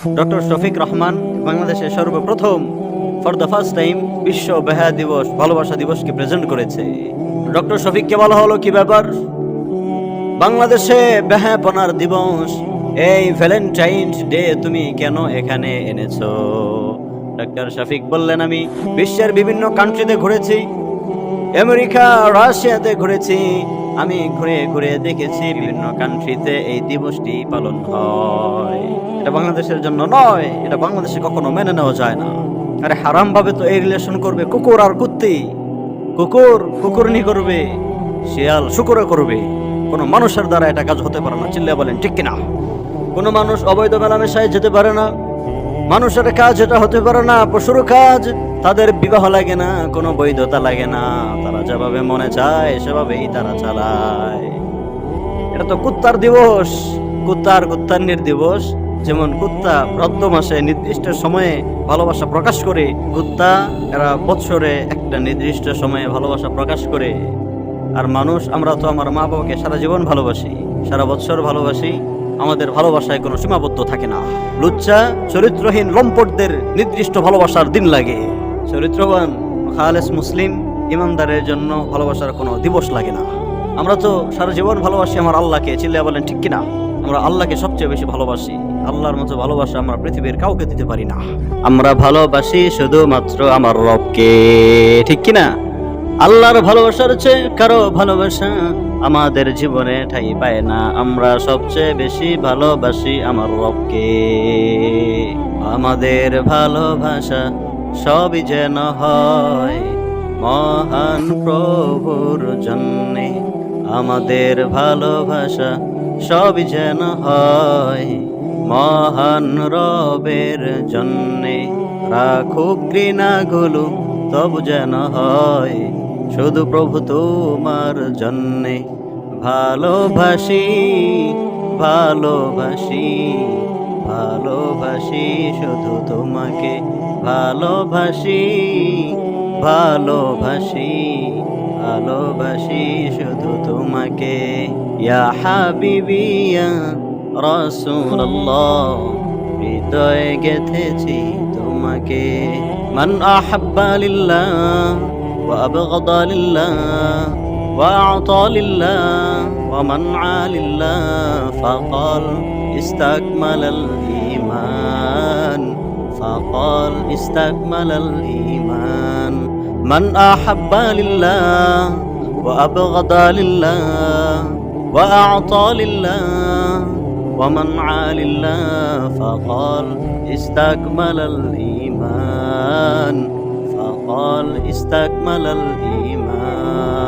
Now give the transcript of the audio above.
Doctor Shafiq Rahman বাংলাদেশে সর্বপ্রথম for the first time বিশ্ব বেহা দিবস, ভালোবাসা দিবসকে প্রেজেন্ট করেছে। ডক্টর শফিককে বলা হলো কি ব্যাপার? বাংলাদেশে বেহাপনার দিবস, এই ভ্যালেন্টাইন্স ডে তুমি কেন এখানে এনেছো? ডক্টর শফিক বললেন, আমি বিশ্বের বিভিন্ন কান্ট্রিতে ঘুরেছি, আমেরিকা, রাশিয়াতে ঘুরেছি, আমি ঘুরে ঘুরে দেখেছি বিভিন্ন কান্ট্রিতে এই দিবসটি পালন হয়। এটা বাংলাদেশের জন্য নয়, এটা বাংলাদেশে কখনো মেনে নেওয়া যায় না। আরে হারাম ভাবে তো এই রিলেশন করবে, কুকুর আর কুত্তি। কুকুর, কুকুরনি করবে, শিয়াল শুকুরে করবে। কোনো মানুষের দ্বারা এটা কাজ হতে পারে না চিল্লে বলেন, ঠিক কিনা? কোনো মানুষ অবৈধ মেলামেশায় যেতে পারে না। মানুষের কাজ এটা হতে পারে না, পশুর কাজ। তাদের বিবাহ লাগে না, কোনো বৈধতা লাগে না। তারা যেভাবে মনে চায়, সেভাবেই তারা চালায়। এটা তো কুত্তার দিবস, কুত্তার কুত্তান্নির দিবস। যেমন কুত্তা রদ্দ মাসে নির্দিষ্ট সময়ে ভালোবাসা প্রকাশ করে, কুত্তা এরা বৎসরে একটা নির্দিষ্ট সময়ে ভালোবাসা প্রকাশ করে। আর মানুষ, আমরা তো আমার মা বাবাকে সারা জীবন ভালোবাসি, সারা বৎসর ভালোবাসি, আমাদের ভালোবাসায় কোনো সীমাবদ্ধ থাকে না। লুচ্চা, চরিত্রহীন লম্পটদের নির্দিষ্ট ভালোবাসার দিন লাগে। চরিত্রবান, খালেস মুসলিম ইমানদারের জন্য ভালোবাসার কোনো দিবস লাগে না। আমরা তো সারা জীবন ভালোবাসি, আমার আল্লাহকে। চিল্লিয়া বলেন, ঠিক কিনা? আমরা আল্লাহকে সবচেয়ে বেশি ভালোবাসি। আল্লাহর মতো ভালোবাসা আমরা পৃথিবীর কাউকে দিতে পারি না। আমরা ভালোবাসি শুধুমাত্র আমার রবকে। ঠিক কিনা? আল্লাহর ভালোবাসার চেয়ে কারও ভালোবাসা আমাদের জীবনে ঠাই পায় না। আমরা সবচেয়ে বেশি ভালোবাসি আমার রবকে। আমাদের ভালোবাসা সবই যেন হয় মহান প্রভুর জন্যে। আমাদের ভালোবাসা সবই যেন হয় মহান রবের জন্যে রাখুক ঘৃণাগুলো, তবু যেন হয় শুধু প্রভু তোমার জন্যে। ভালোবাসি ভালোবাসি ভালোবাসি শুধু তোমাকে। ভালোবাসি ভালোবাসি ভালোবাসি শুধু তোমাকে। ইয়া হাবিবি ইয়া রাসূলুল্লাহ হৃদয়ে গেথেছি তোমাকে মান আহাব্বা লিল্লাহ ওয়া আবগাদা লিল্লাহ وأعطى لله ومنع لله فقال استكمل الإيمان فقال استكمل الإيمان من أحب لله وأبغض لله وأعطى لله ومنع لله فقال استكمل الإيمان. فقال استكمل الإيمان.